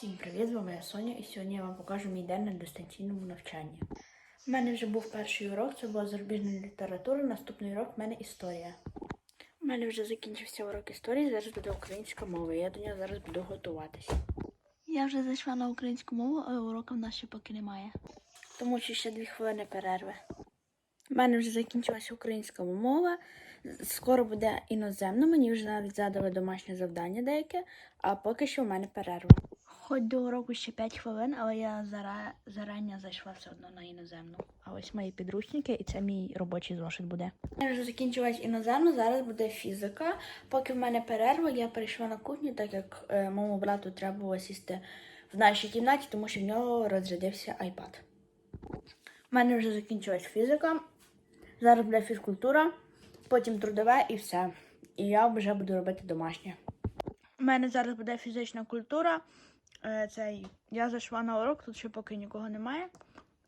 Всім привіт, з вами я Соня, і сьогодні я вам покажу мій день на дистанційному навчанні. У мене вже був перший урок, це була зарубіжна література, наступний урок в мене історія. У мене вже закінчився урок історії, зараз буде українська мова, і я до нього зараз буду готуватися. Я вже зайшла на українську мову, але уроку в нас ще поки немає. Тому що ще дві хвилини перерви. У мене вже закінчилася українська мова, скоро буде іноземна, мені вже навіть задали домашнє завдання деяке, а поки що в мене перерва. Хоч до уроку ще 5 хвилин, але я зара... зарані зайшла все одно на іноземну. А ось мої підручники, і це мій робочий зошит буде. Мене вже закінчилась іноземна, зараз буде фізика. Поки в мене перерва, я перейшла на кухню, так як е, моєму брату треба було сісти в нашій кімнаті, тому що в нього розрядився iPad. У мене вже закінчилась фізика. Зараз буде фізкультура, потім трудове і все. І я вже буду робити домашнє. У мене зараз буде фізична культура. Е, Цей... Я зайшла на урок, тут ще поки нікого немає.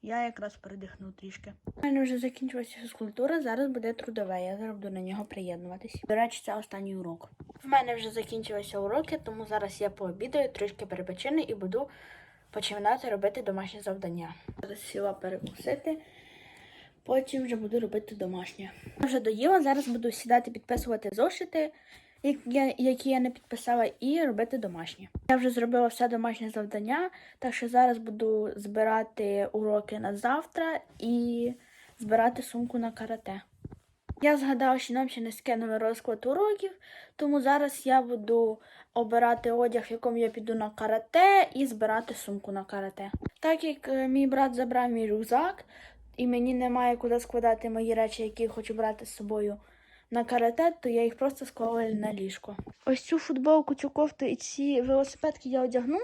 Я якраз передихну трішки. У мене вже закінчилася фізкультура, зараз буде трудове, я зараз буду на нього приєднуватись. До речі, це останній урок. В мене вже закінчилися уроки, тому зараз я пообідаю, трішки перепочину і буду починати робити домашні завдання. Зараз сіла перекусити, потім вже буду робити домашнє. Вже доїла, зараз буду сідати підписувати зошити, які я не підписала, і робити домашнє. Я вже зробила все домашнє завдання, так що зараз буду збирати уроки на завтра і збирати сумку на карате. Я згадала, що нам ще не скинули розклад уроків, тому зараз я буду обирати одяг, в якому я піду на карате, і збирати сумку на карате. Так як е, мій брат забрав мій рюкзак, і мені немає куди складати мої речі, які я хочу брати з собою на карате, то я їх просто склала на ліжко. Ось цю футболку, цю кофту і ці велосипедки я одягну.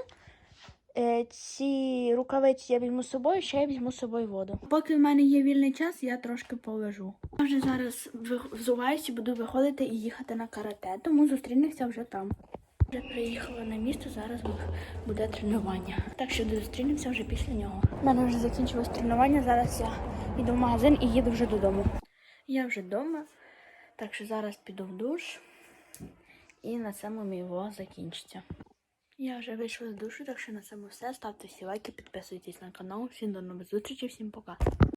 Е, Ці рукавиці я візьму з собою, ще я візьму з собою воду. Поки в мене є вільний час, я трошки полежу. Я вже зараз взуваюся, буду виходити і їхати на карате, тому зустрінемося вже там. Вже приїхала на місто, зараз буде тренування. Так що зустрінемося вже після нього. У мене вже закінчилось тренування, зараз я йду в магазин і їду вже додому. Я вже вдома, так що зараз піду в душ і на цьому влог закінчиться. Я вже вийшла з душу, так що на цьому все. Ставте всі лайки, підписуйтесь на канал. Всім до нових зустрічей, всім пока.